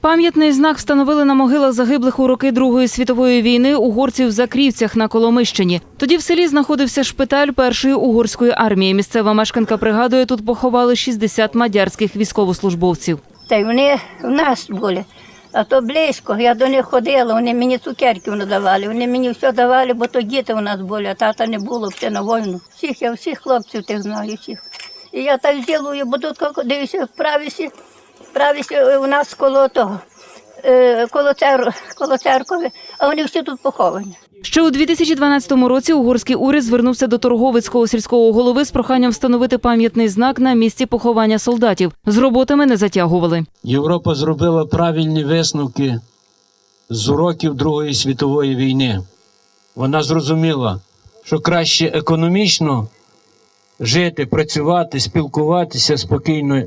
Пам'ятний знак встановили на могилах загиблих у роки Другої світової війни угорців в Закрівцях на Коломищині. Тоді в селі знаходився шпиталь першої угорської армії. Місцева мешканка пригадує, тут поховали 60 мадярських військовослужбовців. Та й вони в нас були. А то близько. Я до них ходила, вони мені цукерки надавали, вони мені все давали, бо то діти у нас були, а тата не було, все на війну. Всіх я всіх хлопців тих знаю, всіх. І я так ділую, бо тут як дивися, в правісі, в е, у нас коло того, е, коло, цер, коло церкви, а вони всі тут поховані. Ще у 2012 році угорський уряд звернувся до торговицького сільського голови з проханням встановити пам'ятний знак на місці поховання солдатів. З роботами не затягували. Європа зробила правильні висновки з уроків Другої світової війни. Вона зрозуміла, що краще економічно жити, працювати, спілкуватися спокійно,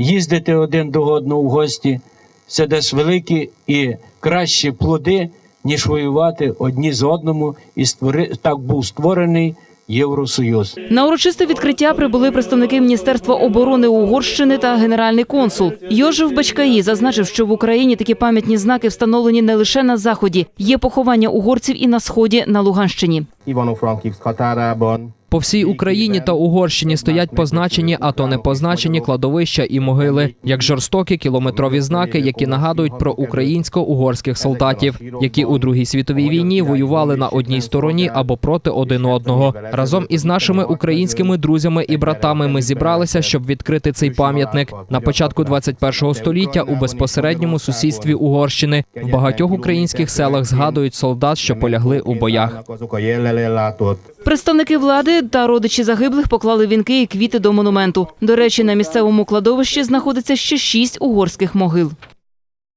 їздити один до одного в гості. Це дасть великі і кращі плоди, ніж воювати одні з одному, і створи... так був створений Євросоюз. На урочисте відкриття прибули представники Міністерства оборони Угорщини та генеральний консул. Йожев Бачкаї зазначив, що в Україні такі пам'ятні знаки встановлені не лише на заході. Є поховання угорців і на сході на Луганщині. Івано-Франківськ határában. По всій Україні та Угорщині стоять позначені, а то не позначені кладовища і могили, як жорстокі кілометрові знаки, які нагадують про українсько-угорських солдатів, які у Другій світовій війні воювали на одній стороні або проти один одного. Разом із нашими українськими друзями і братами ми зібралися, щоб відкрити цей пам'ятник на початку 21-го століття у безпосередньому сусідстві Угорщини. В багатьох українських селах згадують солдат, що полягли у боях. Представники влади та родичі загиблих поклали вінки і квіти до монументу. До речі, на місцевому кладовищі знаходиться ще шість угорських могил.